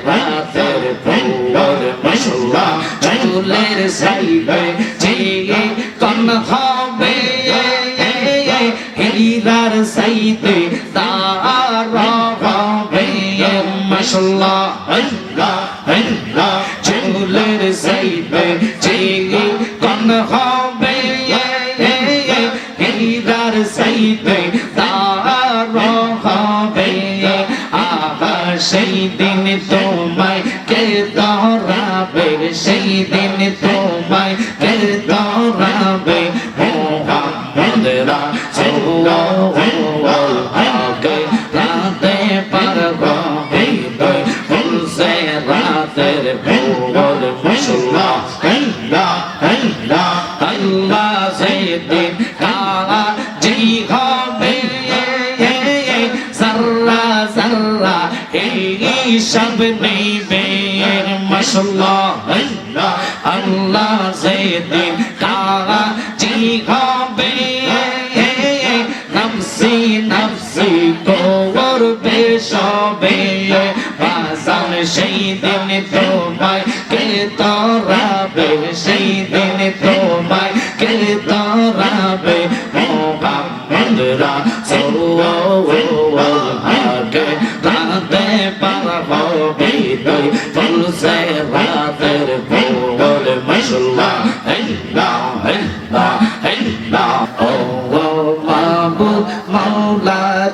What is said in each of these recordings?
ফুলসে রাতের ফুল মশলা চুলের সাইবে যে কন হবে হীরার সাইতে তার হবে মশলা আল্লাহ আল্লাহ চুলের সাইবে যে কন হবে হীরার সাইতে সেই দিন তোমায় কে নেবে মশলা। আল্লাহ সেদিন কালা জি হবে নফসি নফসি করবে সবে বাজান সেই দিন তোমায় কে তরাবে, সেই দিন তোমায় কে তরাবে।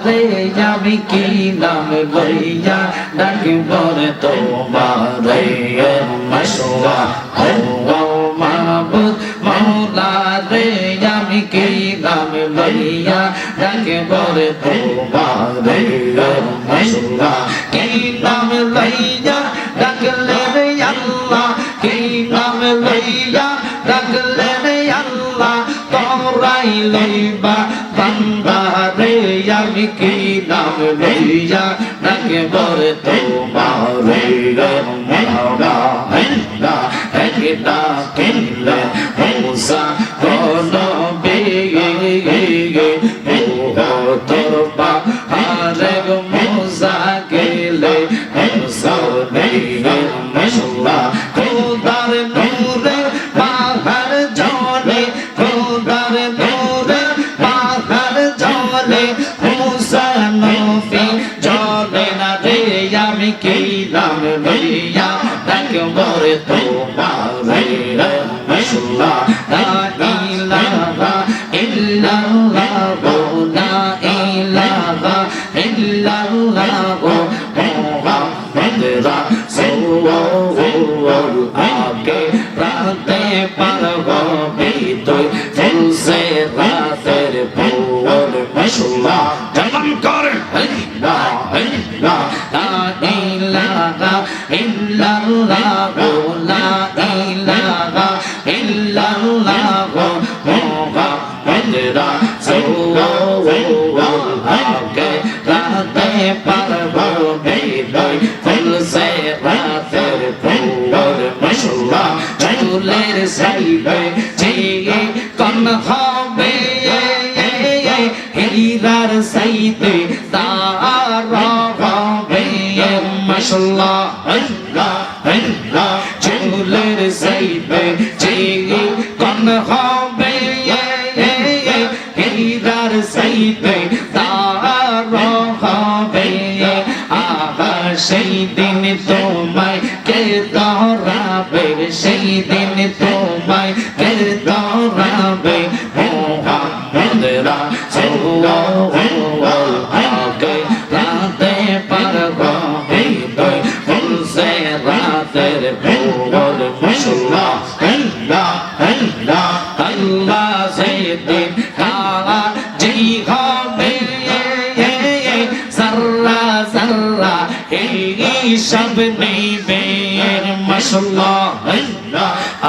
রে আমি কি নাম বইয়া ডাকিব রে তোমারে? মশলা ও মাবুদ মাওলা রে আমি কি নাম লইয়া ডাকিব রে তোমারে? মশলা কি লইয়া ডাকে বরে তোমারে মাওলা আল্লাহ একটা কিনলে মুসা কোন tempo. হবে মশলা আল্লাহ আল্লাহ চুলের সাইবে যে কন হবে হীরার সাইতে তার হবে আহা সেই দিন তোমায় কে দরাবে সেই দিন দিন কাজি হবে সাররা সাররা এই সব নেবে মশলা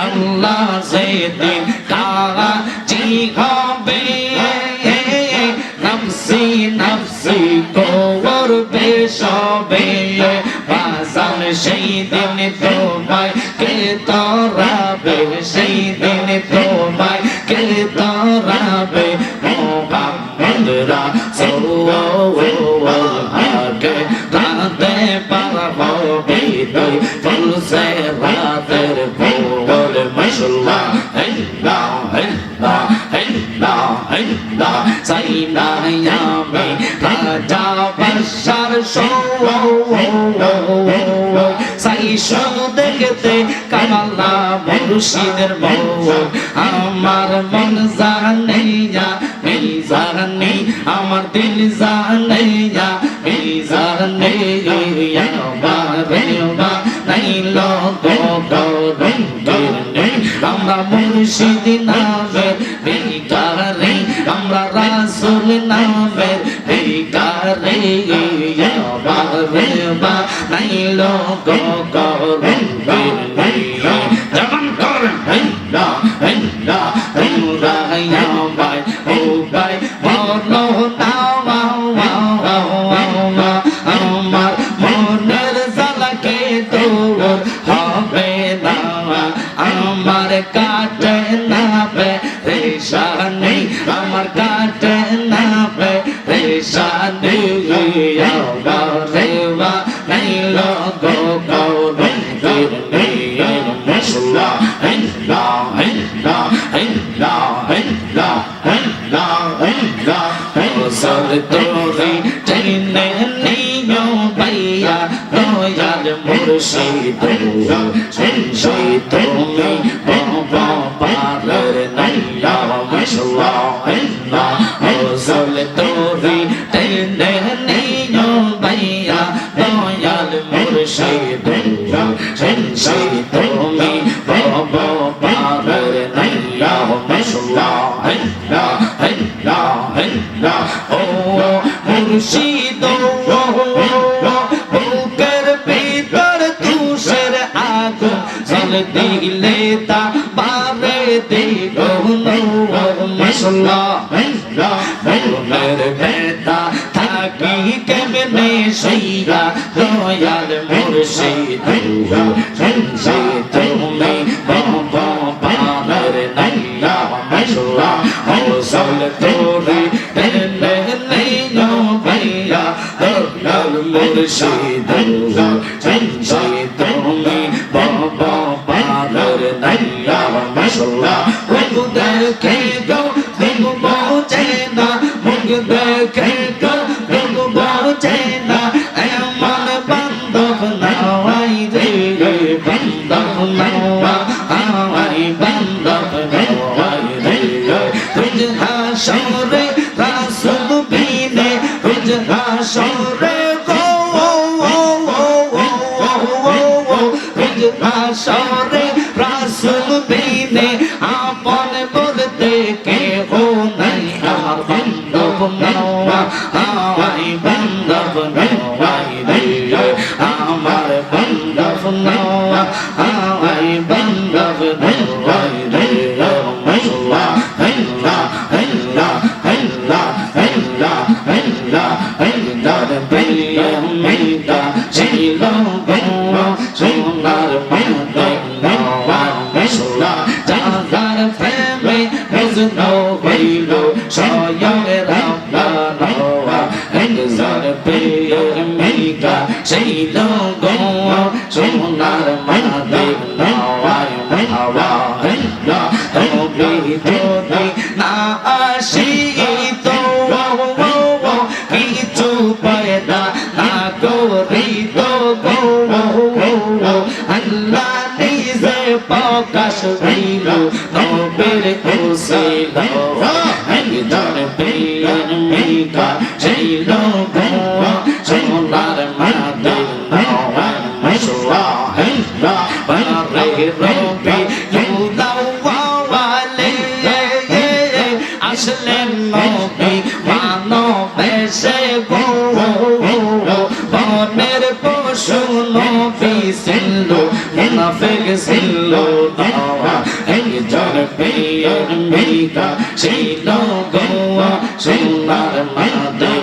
আল্লাহ যেদিন কাজি হবে নফসি নফসি করবে সবে বাজান সেই তোমায় কে তরাবে সেই সে রাতের ভোর মশলা হেল্লা হেল্লা হেল্লা হেল্লা সাইনা ইয়ামে রাজা বশার শো সাই শো দেখতে কামালা মুর্শিদের বউ আমার মন জানে যা মেরি জানে আমার দিল জানে যা মেরি আমরা মুর্শিদ নামে বেকারে আমরা রাসুল নামে বেকারে বারে বা নাই লোক গো হিন্দা হিন্দা হিন্দা সর তোরি টেনে নিও ভাইয়া দয়াল মুর্শিদ সেই তুমি বাবা পার নাইয়া মশলা হিন্দা সর তোরি টেনে নিও ভাইয়া দয়াল জল দিলে তা বারে দ্বিগুণ মশলা বেতা থাকি কেমনে সইয়া দয়াল মুর্শিদ তুমি বাবা পানের নাইয়া মশলা হসল তোরে টেনে নেইও ভাইয়া, দয়াল মুর্শিদ হাসরে রাসুল বিনে আপন মিতা ছিল গো সোনার মাদে নাওয়া নাওয়া হেল্লা তুমি যদি না আসি তো কিছু পয়দা না করি তো গো আল্লাহ নিজে প্রকাশ হইল নবের খুশিল একজন প্রিয়র মিকা সেই লোক সোনার রবি ইউলাওয়ালে আসলেন নবী মানবেশে গো বনের পশু নবী ছিল মুনাফিক ছিল দাওয়া একজন পেয়ের মিকা ছিল গো সোনার মাদের